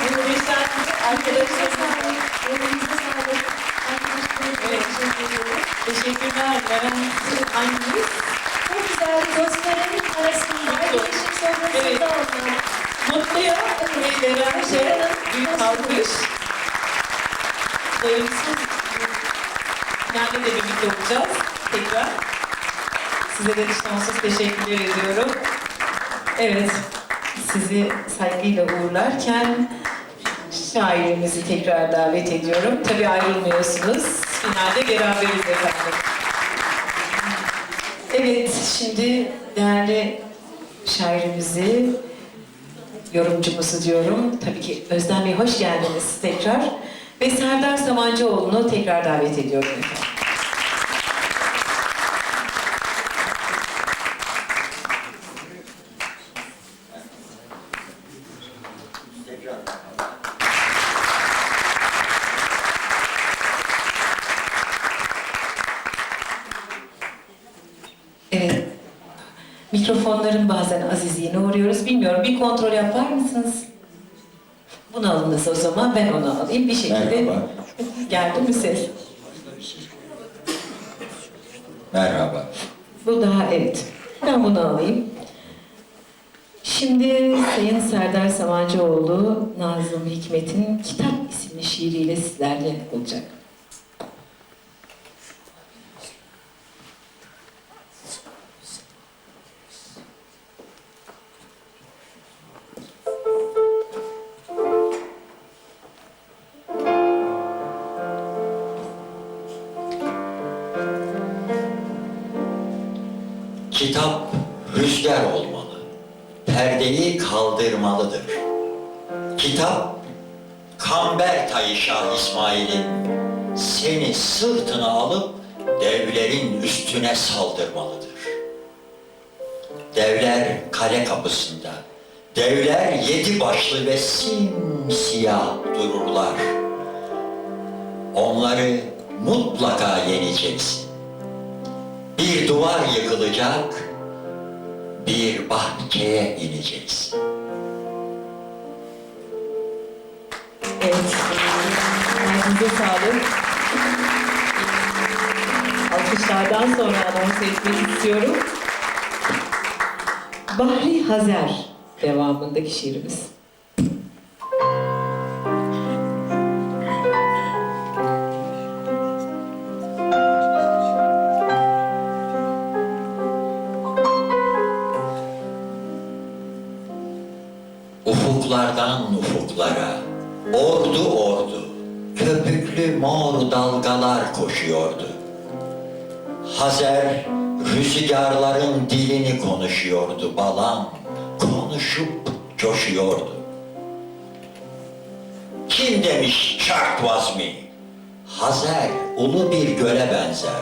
Bunu bilsen arkadaşlarım. Evet. Teşekkürler. Beren hanginiz? Çok güzel dostların arasında iletişim Evet. sofrasında olmak. Mutluyum. Ve Beren'e büyük alkış. Darımsız finalde de birlikte olacağız. Tekrar. Size de sonsuz teşekkürler ediyorum. Evet, sizi saygıyla uğurlarken şairimizi tekrar davet ediyorum. Tabii ayrılmıyorsunuz. Finalde beraberiz efendim. Evet, şimdi değerli şairimizi, yorumcumuzu diyorum. Tabii ki Özlem Bey hoş geldiniz tekrar. Ve Serdar Samancıoğlu'nu tekrar davet ediyorum efendim. Mısınız? Bunu alınız o zaman. Ben onu alayım. Bir şekilde Merhaba. geldi mi ses? Merhaba. Bu daha evet. Ben bunu alayım. Şimdi Sayın Serdar Samancıoğlu Nazım Hikmet'in Kitap isimli şiiriyle sizlerle olacak. Saldırmalıdır. Devler kale kapısında, devler yedi başlı ve simsiyah dururlar. Onları mutlaka yeneceksin. Bir duvar yıkılacak, bir bahçeye ineceksin. Evet. Ayağınıza sağlık. Alkışlardan sonra anons etmek istiyorum. Bahri Hazer devamındaki şiirimiz. Ufuklardan ufuklara, ordu ordu, köpüklü mor dalgalar koşuyordu. Hazer rüzgarların dilini konuşuyordu balam, konuşup coşuyordu. Kim demiş şart vazmi? Hazer ulu bir göle benzer.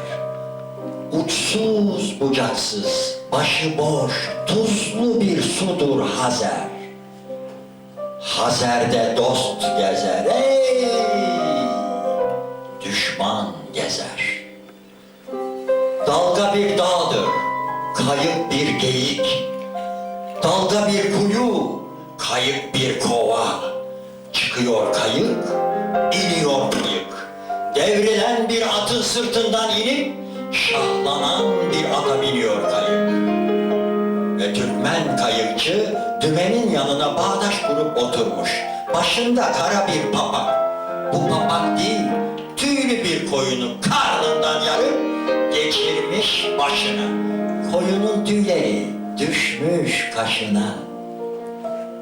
Uçsuz bucaksız, başıboş, tuzlu bir sudur Hazer. Hazer'de dost gezer, ey! Düşman gezer. Dalga bir dağdır, kayıp bir geyik. Dalga bir kuyu, kayıp bir kova. Çıkıyor kayık, iniyor kayık. Devrilen bir atın sırtından inip, şahlanan bir ata biniyor kayık. Ve Türkmen kayıkçı dümenin yanına bağdaş kurup oturmuş. Başında kara bir papak. Bu papak değil, tüylü bir koyunu karnından yarıp geçirmiş başına. Koyunun tüyleri düşmüş kaşına.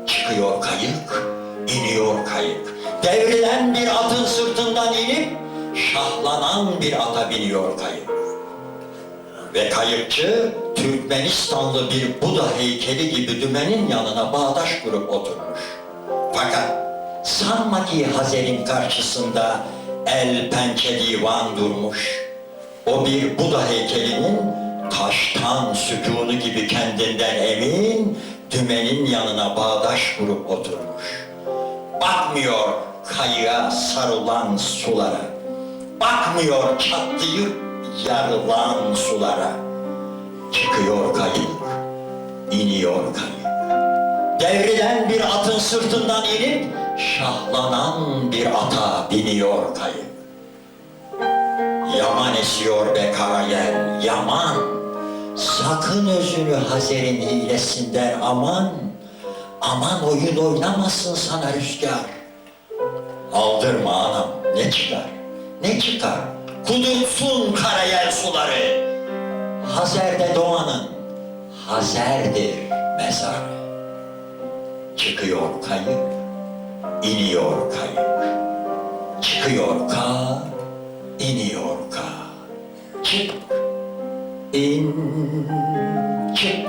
Çıkıyor kayık, iniyor kayık. Devrilen bir atın sırtından inip şahlanan bir ata biniyor kayık. Ve kayıkçı Türkmenistanlı bir Buda heykeli gibi dümenin yanına bağdaş kurup oturmuş. Fakat sanma ki Hazer'in karşısında el pençe divan durmuş. O bir Buda heykelinin taştan sükûnu gibi kendinden emin dümenin yanına bağdaş kurup oturmuş. Bakmıyor kayığa sarılan sulara. Bakmıyor çatlayıp yarılan sulara. Çıkıyor kayık, iniyor kayık. Devrilen bir atın sırtından inip şahlanan bir ata biniyor kayık. Yaman esiyor be karayel, yaman. Sakın özünü Hazer'in hilesinden aman. Aman oyun oynamasın sana rüzgar. Aldırma anam, ne çıkar, ne çıkar? Kudursun karayel suları. Hazer'de doğanın, Hazer'dir mezarı. Çıkıyor kayık, iniyor kayık. Çıkıyor kar, iniyor kar. Çık, in, çık.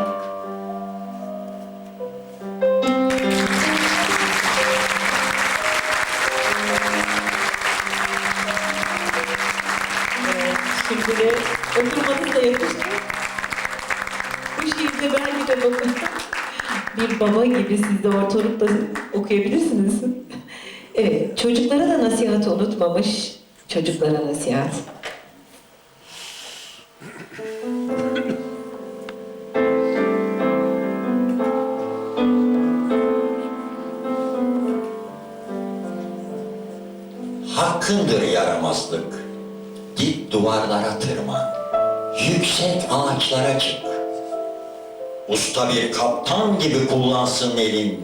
Şimdi de da yakıştı. Bu şiirde belki de bakın bir baba gibi siz de ortalıkta okuyabilirsiniz. Evet, çocuklara da nasihat unutmamış. Çocuklara nasihat. Hakkındır yaramazlık. Git duvarlara tırman. Yüksek ağaçlara çık. Usta bir kaptan gibi kullansın elin.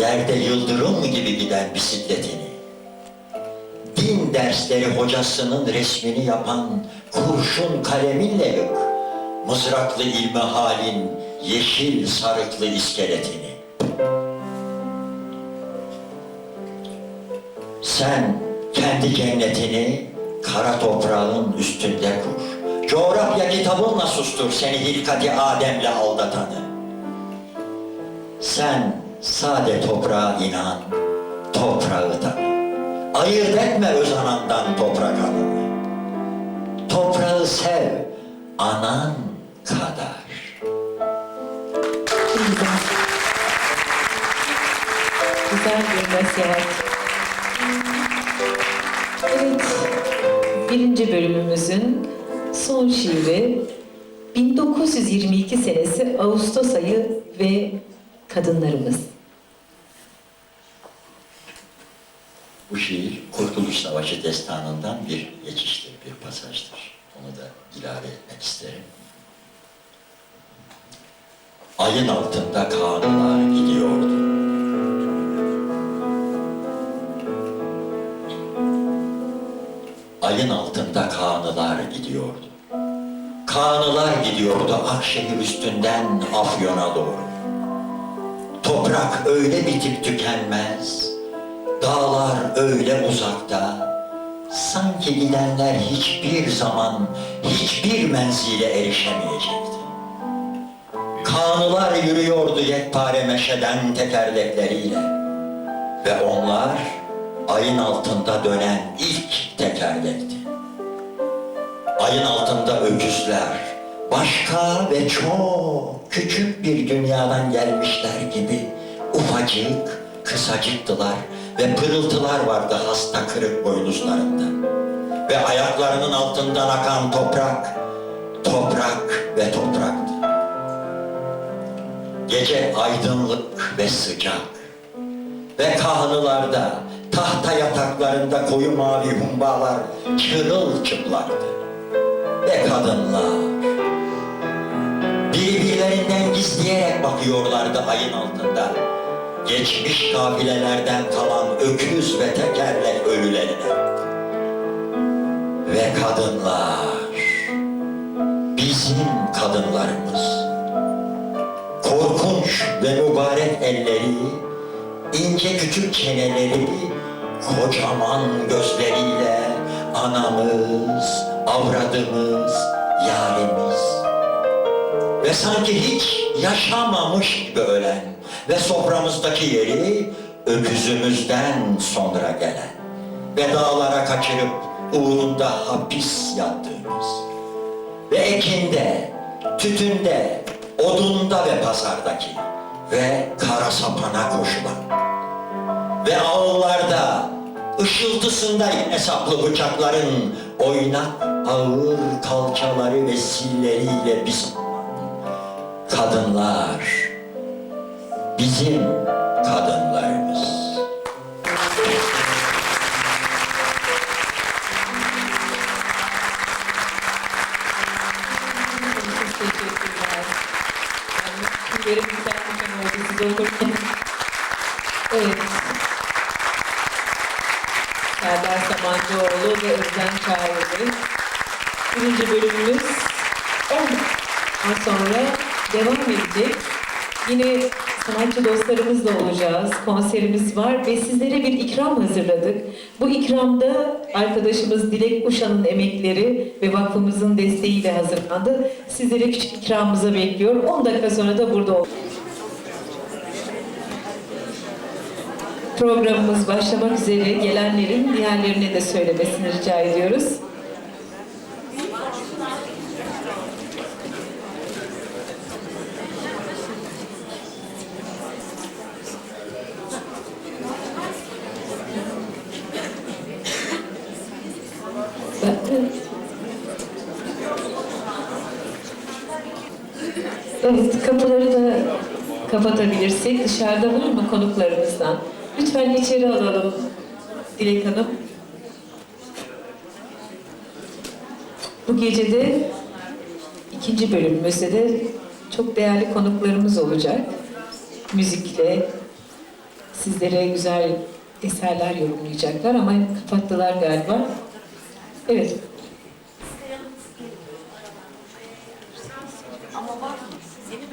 Yerde yıldırım gibi giden bisikletini. Dersleri hocasının resmini yapan kurşun kaleminle yık. Mızraklı ilmi halin yeşil sarıklı iskeletini. Sen kendi cennetini kara toprağın üstünde kur. Coğrafya kitabınla sustur seni hilkati Adem'le aldatanı. Sen sade toprağa inan, toprağı tanı. Ayırt etme öz anandan toprak anını. Toprağı sev, anan kadar. Güzel. Güzel bir nasihat. Evet, birinci bölümümüzün son şiiri 1922 senesi Ağustos ayı ve kadınlarımız. Bu şiir Kurtuluş Savaşı destanından bir geçiştir, bir pasajdır. Onu da ilave etmek isterim. Ayın altında kanunlar gidiyordu. Ayın altında kanılar gidiyordu. Kanılar gidiyordu Akşehir üstünden Afyon'a doğru. Toprak öyle bitip tükenmez, dağlar öyle uzakta, sanki gidenler hiçbir zaman hiçbir menzile erişemeyecekti. Kanılar yürüyordu yekpare meşeden tekerlekleriyle ve onlar ayın altında dönen ilk tekerlekti. Ayın altında öküzler, başka ve çok küçük bir dünyadan gelmişler gibi ufacık, kısacıktılar ve pırıltılar vardı hasta kırık boynuzlarında. Ve ayaklarının altından akan toprak, toprak ve topraktı. Gece aydınlık ve sıcak ve kahlılarda, tahta yataklarında koyu mavi humbalar çırılçıplaktı. Ve kadınlar birbirlerinden gizleyerek bakıyorlardı ayın altında. Geçmiş kafilelerden kalan öküz ve tekerlek ölülerine. Ve kadınlar, bizim kadınlarımız, korkunç ve mübarek elleri, ince küçük çeneleri, kocaman gözleriyle, anamız, avradımız, yarimiz. Ve sanki hiç yaşamamış gibi ölen ve soframızdaki yeri öküzümüzden sonra gelen ve dağlara kaçırıp uğrunda hapis yattığımız ve ekinde, tütünde, odunda ve pazardaki ve kara sapana koşulan ve ağıllarda ışıltısında hesaplı bıçakların oynak ağır kalçaları ve silleriyle biz kadınlar bizim kadınlarımız. Diken diken oldu siz okurken. Evet. Serdar Samancıoğlu ve Özlem Çağrı'nın birinci bölümümüz 10 an sonra devam edecek. Yine sanatçı dostlarımızla olacağız. Konserimiz var ve sizlere bir ikram hazırladık. Bu ikramda arkadaşımız Dilek Uşan'ın emekleri ve vakfımızın desteğiyle hazırlandı. Sizleri küçük ikramımıza bekliyor. 10 dakika sonra da burada olacağız. Programımız başlamak üzere gelenlerin diğerlerine de söylemesini rica ediyoruz. Evet, kapıları da kapatabilirsek dışarıda var mı konuklarımızdan? Lütfen içeri alalım Dilek Hanım. Bu gece de ikinci bölümümüzde de çok değerli konuklarımız olacak. Müzikle sizlere güzel eserler yorumlayacaklar ama kapattılar galiba. Evet.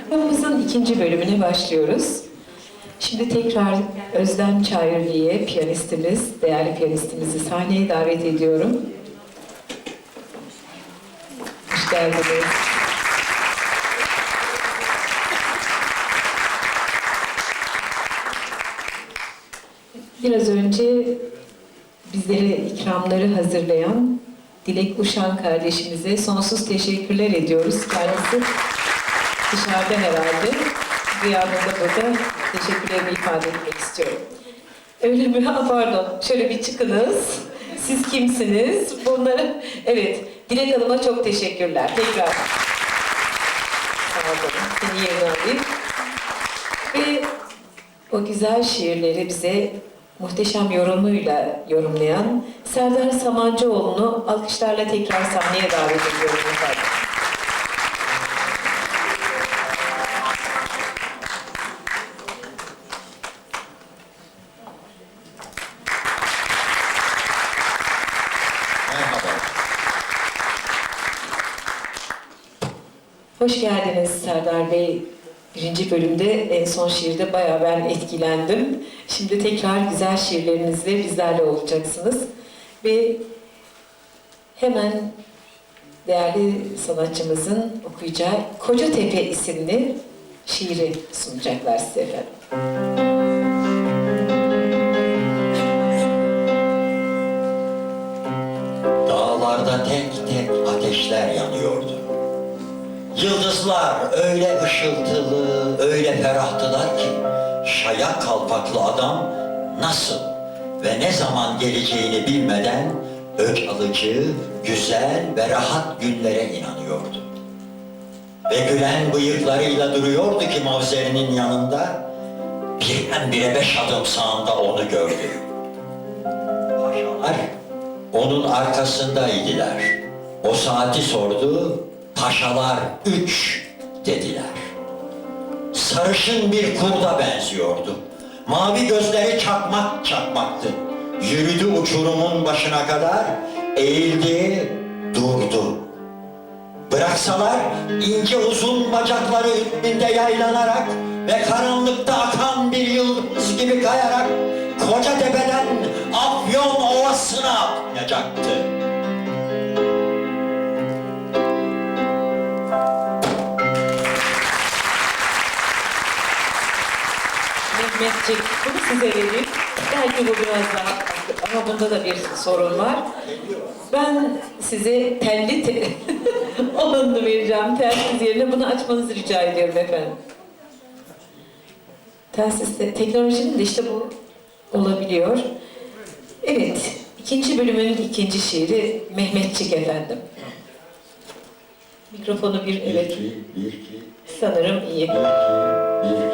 Programımızın ikinci bölümüne başlıyoruz. Şimdi tekrar Özlem Çayırlı'ya piyanistimiz, değerli piyanistimizi sahneye davet ediyorum. Hoş geldiniz. Biraz önce bizlere ikramları hazırlayan Dilek Uşan kardeşimize sonsuz teşekkürler ediyoruz. Kendisi dışarıda herhalde. Rüyamda burada teşekkürlerimi ifade etmek istiyorum. Öyle mi? Ha, pardon. Şöyle bir çıkınız. Siz kimsiniz? Bunları... Evet. Dilek Hanım'a çok teşekkürler. Tekrar. Sağ olun. Seni yerine alayım. Ve o güzel şiirleri bize muhteşem yorumuyla yorumlayan Serdar Samancıoğlu'nu alkışlarla tekrar sahneye davet ediyorum efendim. Hoş geldiniz Serdar Bey. Birinci bölümde en son şiirde bayağı ben etkilendim. Şimdi tekrar güzel şiirlerinizle bizlerle olacaksınız. Ve hemen değerli sanatçımızın okuyacağı Kocatepe isimli şiiri sunacaklar size efendim. Yıldızlar öyle ışıltılı, öyle ferahtılar ki şayak kalpaklı adam nasıl ve ne zaman geleceğini bilmeden ök alıcı, güzel ve rahat günlere inanıyordu. Ve gülen bıyıklarıyla duruyordu ki mavzerinin yanında birdenbire beş adım sağında onu gördü. Paşalar onun arkasındaydılar. O saati sordu, paşalar üç dediler. Sarışın bir kurda benziyordu. Mavi gözleri çakmak çakmaktı. Yürüdü uçurumun başına kadar, eğildi, durdu. Bıraksalar ince uzun bacakları üstünde yaylanarak ve karanlıkta akan bir yıldız gibi kayarak koca tepeden Afyon Ovası'na atlayacaktı. Mehmetçik. Bunu size vereyim. Belki bu biraz daha ama bunda da bir sorun var. Ben size telli te olanını vereceğim. Telsiz yerine bunu açmanızı rica ediyorum efendim. Telsizde, teknolojinin de işte bu olabiliyor. Evet, ikinci bölümün ikinci şiiri Mehmetçik efendim. Mikrofonu bir, Bir, evet, iki, bir, iki, sanırım iyi. bir, iki, bir,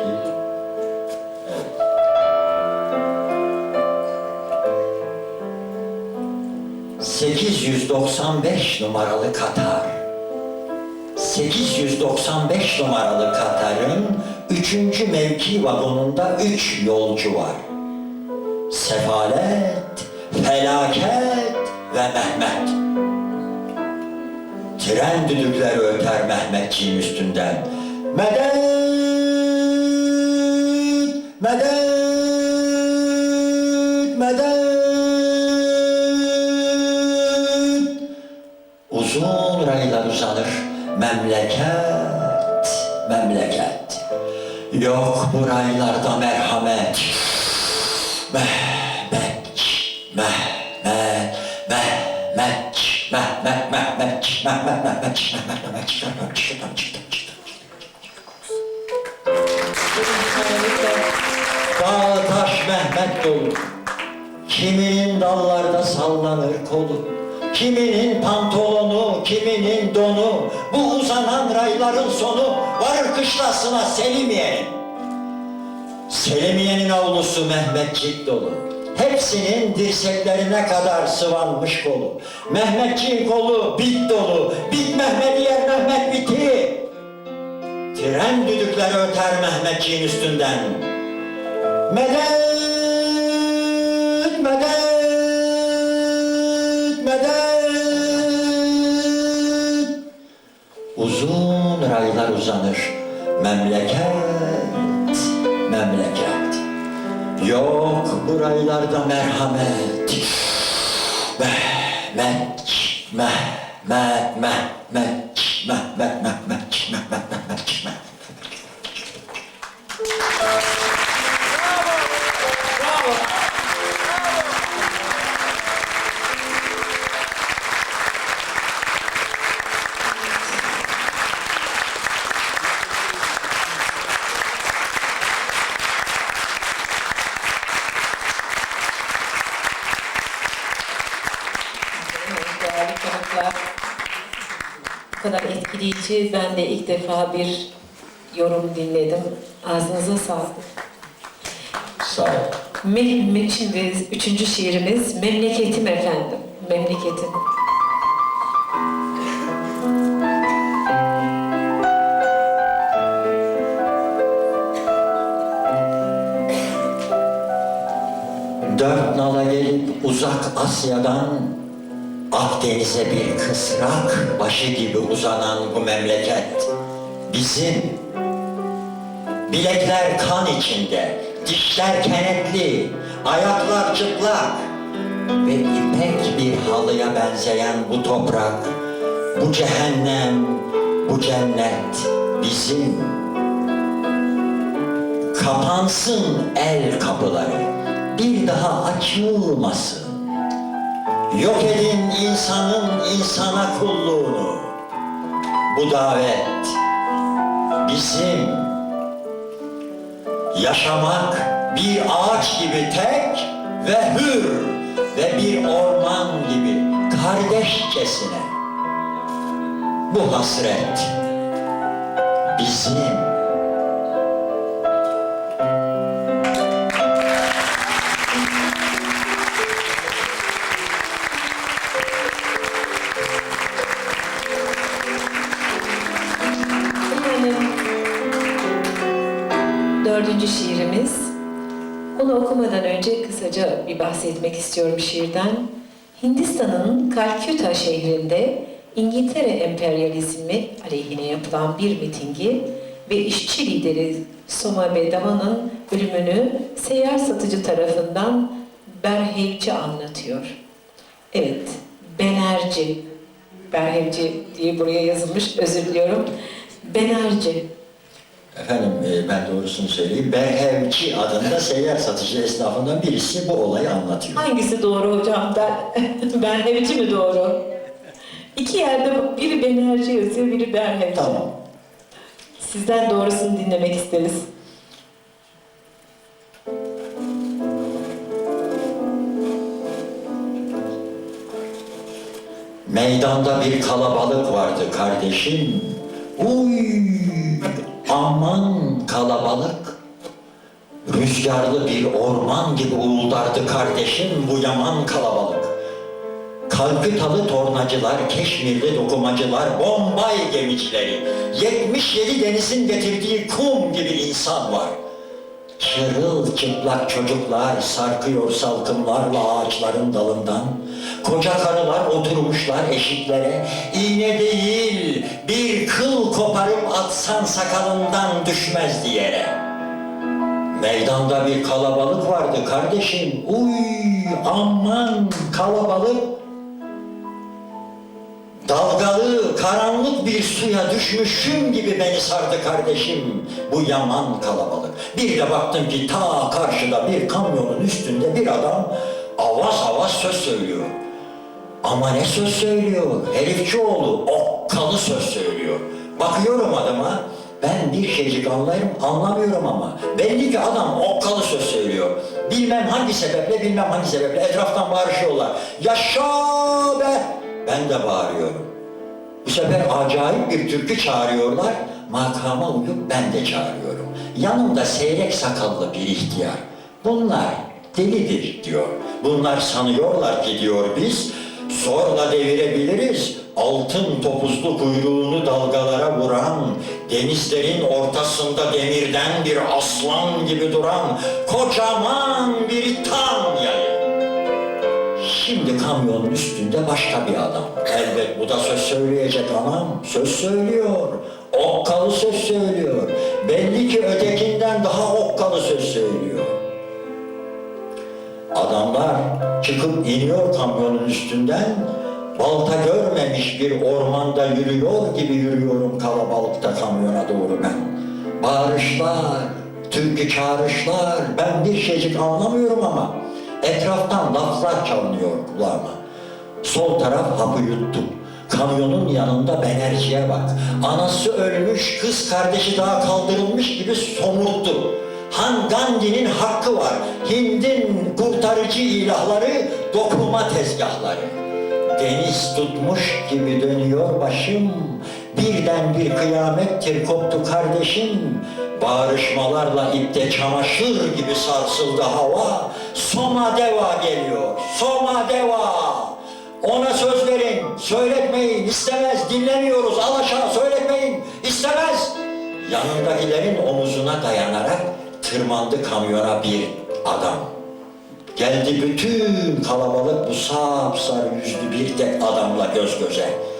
895 numaralı Katar. 895 numaralı Katar'ın üçüncü mevki vagonunda üç yolcu var. Sefalet, felaket ve Mehmet. Tren düdükleri öter Mehmetçiğin üstünden. Medet! Medet! Memleket, memleket. Yok bu raylarda merhamet. Mehmet, Mehmet, Mehmet, Mehmet, Mehmet, Mehmet, Mehmet, Mehmet, Mehmet, Dağ taş Mehmet dolu. Kiminin dallarda sallanır kolu. Kiminin pantolonu, kiminin donu. Bu uzanan rayların sonu varır kışlasına Selimiye'nin. Selimiye'nin avlusu Mehmetçik dolu. Hepsinin dirseklerine kadar sıvanmış kolu. Mehmetçiğin kolu bit dolu. Bit Mehmet yer Mehmet biti. Tren düdükleri öter Mehmetçiğin üstünden. Medet, Uzun raylar uzanır memleket, memleket. Yok bu raylarda merhamet. Mehmet, Mehmet, Mehmet, Mehmet, Mehmet, Mehmet, Mehmet, Mehmet. Etkileyici. Ben de ilk defa bir yorum dinledim. Ağzınıza sağlık. Sağ ol. Mehmet, şimdi üçüncü şiirimiz Memleketim efendim. Memleketim. Dört nala gelip uzak Asya'dan Akdeniz'e bir kısrak başı gibi uzanan bu memleket bizim. Bilekler kan içinde, dişler kenetli, ayaklar çıplak ve ipek bir halıya benzeyen bu toprak, bu cehennem, bu cennet bizim. Kapansın el kapıları, bir daha açılmasın. Yok edin insanın insana kulluğunu. Bu davet bizim. Yaşamak bir ağaç gibi tek ve hür ve bir orman gibi kardeşçesine. Bu hasret bizim. Okumadan önce kısaca bir bahsetmek istiyorum şiirden. Hindistan'ın Kalküta şehrinde İngiltere emperyalizmi aleyhine yapılan bir mitingi ve işçi lideri Soma Bedava'nın ölümünü seyyar satıcı tarafından Berhevci anlatıyor. Evet, Benerci, Berhevci diye buraya yazılmış, özür diliyorum. Benerci. Efendim e, ben doğrusunu söyleyeyim. Berhevci adında seyyar satıcı esnafından birisi bu olayı anlatıyor. Hangisi doğru hocam? Ben, ben evci mi doğru? İki yerde biri Benerci yazıyor, biri Berhevci. Tamam. Sizden doğrusunu dinlemek isteriz. Meydanda bir kalabalık vardı kardeşim. Uy aman kalabalık. Rüzgarlı bir orman gibi uğuldardı kardeşim bu yaman kalabalık. Kalkütalı tornacılar, Keşmirli dokumacılar, Bombay gemicileri, 77 denizin getirdiği kum gibi insan var. Çırıl çocuklar sarkıyor salkımlarla ağaçların dalından. Koca karılar oturmuşlar eşiklere. İğne değil bir kıl koparıp atsan sakalından düşmez diyere. Meydanda bir kalabalık vardı kardeşim. Uy aman kalabalık. Dalgalı, karanlık bir suya düşmüşüm gibi beni sardı kardeşim bu yaman kalabalık. Bir de baktım ki ta karşıda bir kamyonun üstünde bir adam avaz avaz söz söylüyor. Ama ne söz söylüyor? Herifçioğlu okkalı söz söylüyor. Bakıyorum adama, ben bir şeycik anlarım, anlamıyorum ama. Belli ki adam okkalı söz söylüyor. Bilmem hangi sebeple, bilmem hangi sebeple etraftan bağırışıyorlar. Yaşa be! Ben de bağırıyorum. Bu sefer acayip bir türkü çağırıyorlar. Makama uyup ben de çağırıyorum. Yanımda seyrek sakallı bir ihtiyar. Bunlar delidir diyor. Bunlar sanıyorlar ki diyor biz zorla devirebiliriz. Altın topuzlu kuyruğunu dalgalara vuran, denizlerin ortasında demirden bir aslan gibi duran kocaman bir tam yayı. Şimdi kamyonun üstünde başka bir adam. Elbet bu da söz söyleyecek anam. Söz söylüyor. Okkalı söz söylüyor. Belli ki ötekinden daha okkalı söz söylüyor. Adamlar çıkıp iniyor kamyonun üstünden. Balta görmemiş bir ormanda yürüyor gibi yürüyorum kalabalıkta kamyona doğru ben. Bağırışlar, türkü çağrışlar, ben bir şeycik anlamıyorum ama etraftan laflar çalınıyor kulağıma. Sol taraf hapı yuttu. Kamyonun yanında Benerci'ye bak. Anası ölmüş, kız kardeşi daha kaldırılmış gibi somurttu. Han Gandhi'nin hakkı var. Hind'in kurtarıcı ilahları, dokuma tezgahları. Deniz tutmuş gibi dönüyor başım. Birden bir kıyamettir koptu kardeşim. Bağrışmalarla ipte çamaşır gibi sarsıldı hava. Soma deva geliyor. Soma deva. Ona söz verin. Söyletmeyin. istemez. Dinlemiyoruz. Al aşağı söyletmeyin. istemez. Yanındakilerin omuzuna dayanarak tırmandı kamyona bir adam. Geldi bütün kalabalık bu sapsarı yüzlü bir tek adamla göz göze.